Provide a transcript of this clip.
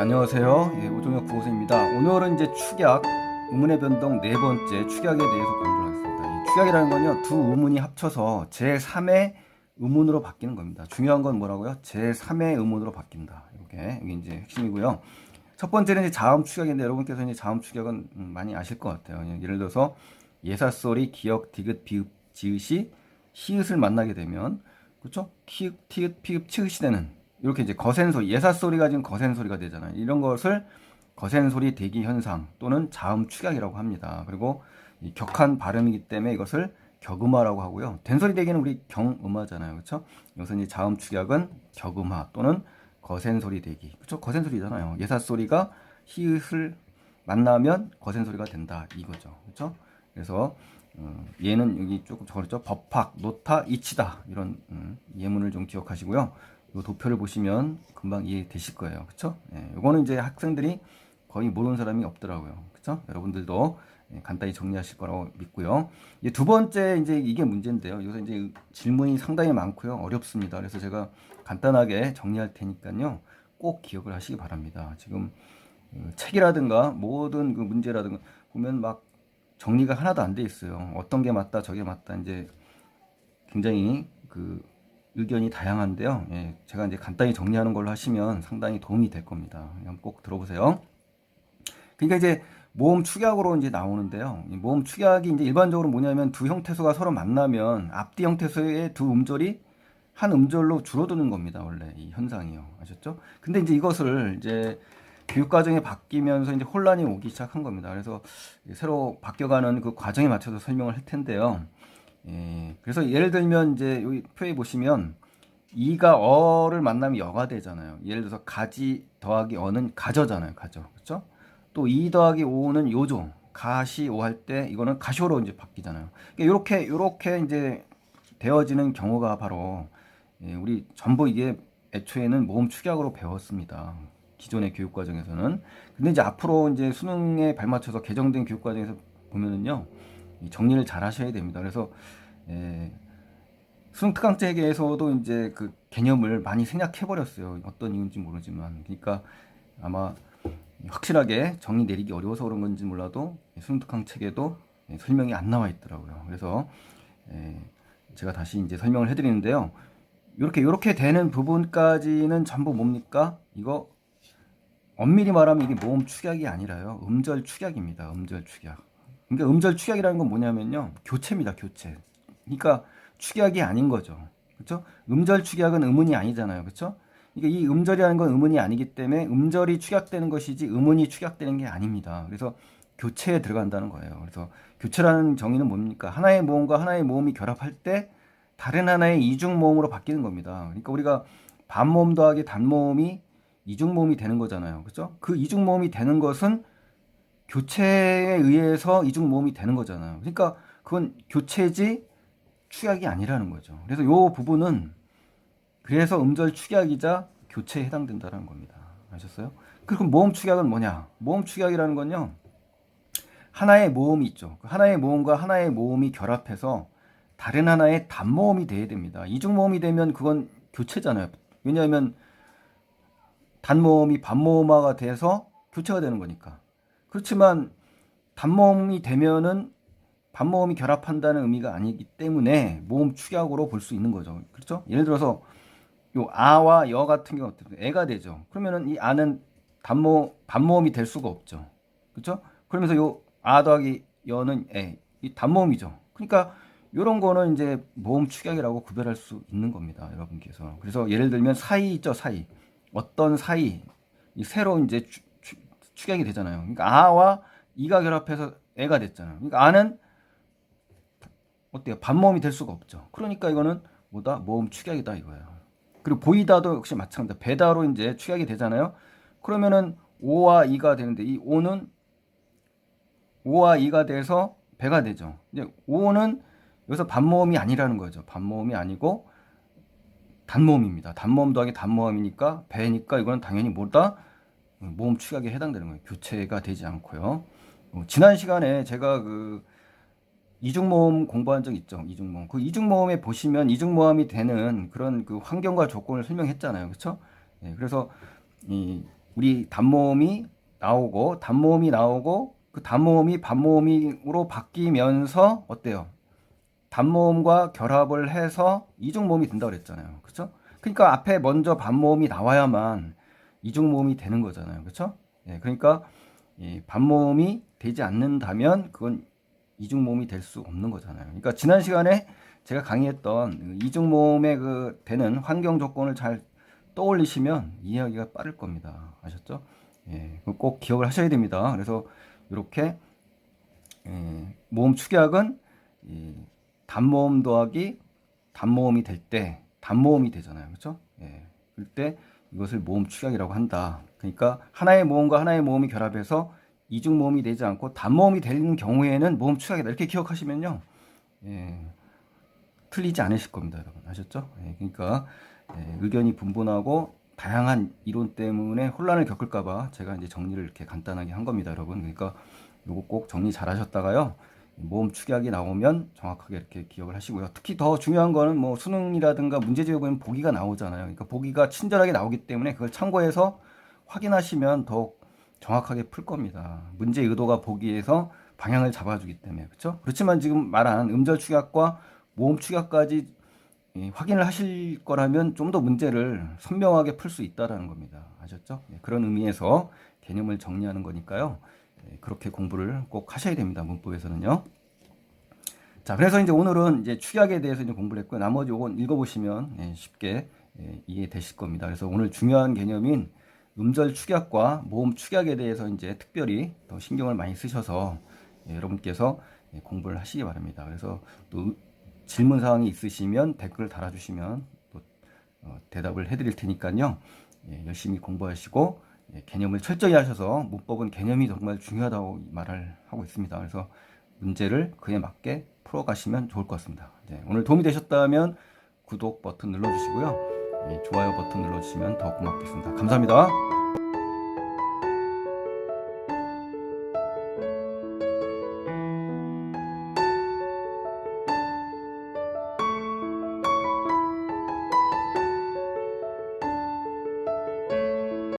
안녕하세요. 예, 오종혁 구호생입니다. 오늘은 이제 축약, 의문의 변동 네 번째 축약에 대해서 공부를 하겠습니다. 이 축약이라는 건요, 두 의문이 합쳐서 제3의 의문으로 바뀌는 겁니다. 중요한 건 뭐라고요? 제3의 의문으로 바뀐다. 이렇게, 이게 이제 핵심이고요. 첫 번째는 이제 자음 축약인데 여러분께서 이제 자음 축약은 음, 많이 아실 것 같아요. 예, 예를 들어서 예사소리, 기역, 디귿, 비읍, 지읒이 히읗을 만나게 되면, 그렇죠? 키읔, 티읕, 피읍, 치읒이 되는 이렇게 이제 거센 소리, 예사 소리가 지금 거센 소리가 되잖아요. 이런 것을 거센 소리 대기 현상 또는 자음 축약이라고 합니다. 그리고 이 격한 발음이기 때문에 이것을 격음화라고 하고요. 된소리 대기는 우리 경음화잖아요. 그렇죠? 여기서 이제 자음 축약은 격음화 또는 거센 소리 대기. 그렇죠? 거센 소리잖아요. 예사 소리가 히읗을 만나면 거센 소리가 된다 이거죠. 그렇죠? 그래서 어, 얘는 여기 조금 적었죠. 법학, 노타, 이치다 이런 음, 예문을 좀 기억하시고요. 이 도표를 보시면 금방 이해되실 거예요. 그쵸? 예, 요거는 이제 학생들이 거의 모르는 사람이 없더라고요. 그쵸? 여러분들도 예, 간단히 정리하실 거라고 믿고요. 이제 두 번째 이제 이게 문제인데요. 여기서 이제 질문이 상당히 많고요. 어렵습니다. 그래서 제가 간단하게 정리할 테니까요. 꼭 기억을 하시기 바랍니다. 지금 그 책이라든가 모든 그 문제라든가 보면 막 정리가 하나도 안 돼 있어요. 어떤 게 맞다, 저게 맞다. 이제 굉장히 그 의견이 다양한데요. 예, 제가 이제 간단히 정리하는 걸로 하시면 상당히 도움이 될 겁니다. 한번 꼭 들어보세요. 그러니까 이제 모음 축약으로 이제 나오는데요. 이 모음 축약이 이제 일반적으로 뭐냐면 두 형태수가 서로 만나면 앞뒤 형태수의 두 음절이 한 음절로 줄어드는 겁니다. 원래 이 현상이요. 아셨죠? 근데 이제 이것을 이제 교육 과정이 바뀌면서 이제 혼란이 오기 시작한 겁니다. 그래서 새로 바뀌어가는 그 과정에 맞춰서 설명을 할 텐데요. 예, 그래서 예를 들면 이제 여기 표에 보시면 이가 어를 만나면 여가 되잖아요. 예를 들어서 가지 더하기 어는 가저잖아요. 가저. 그렇죠? 또 이 더하기 오는 요조. 가시 오 할 때 이거는 가쇼로 이제 바뀌잖아요. 그러니까 이렇게 이렇게 이제 되어지는 경우가 바로 예, 우리 전부 이게 애초에는 모음 축약으로 배웠습니다. 기존의 교육 과정에서는. 근데 이제 앞으로 이제 수능에 발맞춰서 개정된 교육 과정에서 보면은요. 정리를 잘 하셔야 됩니다. 그래서 예, 수능 특강책에서도 이제 그 개념을 많이 생략해 버렸어요. 어떤 이유인지 모르지만, 그러니까 아마 확실하게 정리 내리기 어려워서 그런 건지 몰라도 수능 특강책에도 설명이 안 나와 있더라고요. 그래서 예, 제가 다시 이제 설명을 해드리는데요. 이렇게 이렇게 되는 부분까지는 전부 뭡니까? 이거 엄밀히 말하면 이게 모음 축약이 아니라요. 음절 축약입니다. 음절 축약. 그러니까 음절 축약이라는 건 뭐냐면요. 교체입니다. 교체. 그러니까 축약이 아닌 거죠. 그렇죠? 음절 축약은 음운이 아니잖아요. 그렇죠? 그러니까 이 음절이라는 건 음운이 아니기 때문에 음절이 축약되는 것이지 음운이 축약되는 게 아닙니다. 그래서 교체에 들어간다는 거예요. 그래서 교체라는 정의는 뭡니까? 하나의 모음과 하나의 모음이 결합할 때 다른 하나의 이중 모음으로 바뀌는 겁니다. 그러니까 우리가 반모음 더하기 단모음이 이중 모음이 되는 거잖아요. 그렇죠? 그 이중 모음이 되는 것은 교체에 의해서 이중 모음이 되는 거잖아요. 그러니까 그건 교체지 축약이 아니라는 거죠. 그래서 요 부분은 그래서 음절 축약이자 교체에 해당된다는 겁니다. 아셨어요? 그럼 모음 축약은 뭐냐? 모음 축약이라는 건요. 하나의 모음이 있죠. 그 하나의 모음과 하나의 모음이 결합해서 다른 하나의 단모음이 돼야 됩니다. 이중 모음이 되면 그건 교체잖아요. 왜냐하면 단모음이 반모음화가 돼서 교체가 되는 거니까. 그렇지만 단모음이 되면은 반모음이 결합한다는 의미가 아니기 때문에 모음 축약으로 볼 수 있는 거죠. 그렇죠? 예를 들어서 요 아와 여 같은 경우 애가 되죠. 그러면은 이 아는 단모 반모음이 될 수가 없죠. 그렇죠? 그러면서 요 아 더하기 여는 애, 이 단모음이죠. 그러니까 요런 거는 이제 모음 축약이라고 구별할 수 있는 겁니다. 여러분께서. 그래서 예를 들면 사이 있죠, 사이. 어떤 사이 이 새로 이제 축약이 되잖아요. 그러니까 아와 이가 결합해서 애가 됐잖아요. 그러니까 아는 어때요? 반모음이 될 수가 없죠. 그러니까 이거는 뭐다? 모음 축약이다 이거예요. 그리고 보이다도 역시 마찬가지다. 배다로 이제 축약이 되잖아요. 그러면은 5와 2가 되는데 이 5는 5와 2가 돼서 배가 되죠. 이제 5는 여기서 반모음이 아니라는 거죠. 반모음이 아니고 단모음입니다. 단모음 더하기 단모음이니까 배니까 이거는 당연히 뭐다? 모음 축약에 해당되는 거예요. 교체가 되지 않고요. 어, 지난 시간에 제가 그 이중모음 공부한 적 있죠. 이중모음. 그 이중모음에 보시면 이중모음이 되는 그런 그 환경과 조건을 설명했잖아요. 그렇죠? 예, 그래서 이 우리 단모음이 나오고 단모음이 나오고 그 단모음이 반모음으로 바뀌면서 어때요? 단모음과 결합을 해서 이중모음이 된다고 그랬잖아요. 그렇죠? 그러니까 앞에 먼저 반모음이 나와야만 이중 모음이 되는 거잖아요. 그렇죠? 예, 그러니까 이 반모음이 되지 않는다면 그건 이중 모음이 될 수 없는 거잖아요. 그러니까 지난 시간에 제가 강의했던 그 이중 모음의 그 되는 환경 조건을 잘 떠올리시면 이해하기가 빠를 겁니다. 아셨죠? 예, 꼭 기억을 하셔야 됩니다. 그래서 이렇게 예, 모음 축약은 이 단모음 더하기 단모음이 될 때 단모음이 되잖아요. 그렇죠? 예. 그때 이것을 모음 축약이라고 한다. 그러니까 하나의 모음과 하나의 모음이 결합해서 이중 모음이 되지 않고 단모음이 되는 경우에는 모음 축약이다. 이렇게 기억하시면요. 예. 틀리지 않으실 겁니다, 여러분. 아셨죠? 예. 그러니까 예, 의견이 분분하고 다양한 이론 때문에 혼란을 겪을까봐 제가 이제 정리를 이렇게 간단하게 한 겁니다, 여러분. 그러니까 요거 꼭 정리 잘 하셨다가요. 모음 축약이 나오면 정확하게 이렇게 기억을 하시고요. 특히 더 중요한 거는 뭐 수능이라든가 보면 보기가 나오잖아요. 그러니까 보기가 친절하게 나오기 때문에 그걸 참고해서 확인하시면 더욱 정확하게 풀 겁니다. 문제 의도가 보기에서 방향을 잡아주기 때문에 그렇죠? 그렇지만 지금 말한 음절 축약과 모음 축약까지 예, 확인을 하실 거라면 좀 더 문제를 선명하게 풀 수 있다라는 겁니다. 아셨죠? 예, 그런 의미에서 개념을 정리하는 거니까요. 예, 그렇게 공부를 꼭 하셔야 됩니다. 문법에서는요. 자, 그래서 이제 오늘은 이제 축약에 대해서 이제 공부를 했고요. 나머지 요건 읽어보시면 예, 쉽게 예, 이해되실 겁니다. 그래서 오늘 중요한 개념인 음절 축약과 모음 축약에 대해서 이제 특별히 더 신경을 많이 쓰셔서 예, 여러분께서 예, 공부를 하시기 바랍니다. 그래서 또 질문 사항이 있으시면 댓글 달아주시면 또 어, 대답을 해드릴 테니까요. 예, 열심히 공부하시고 예, 개념을 철저히 하셔서 문법은 개념이 정말 중요하다고 말을 하고 있습니다. 그래서 문제를 그에 맞게 풀어가시면 좋을 것 같습니다. 네, 오늘 도움이 되셨다면 구독 버튼 눌러주시고요. 예, 좋아요 버튼 눌러주시면 더 고맙겠습니다. 감사합니다.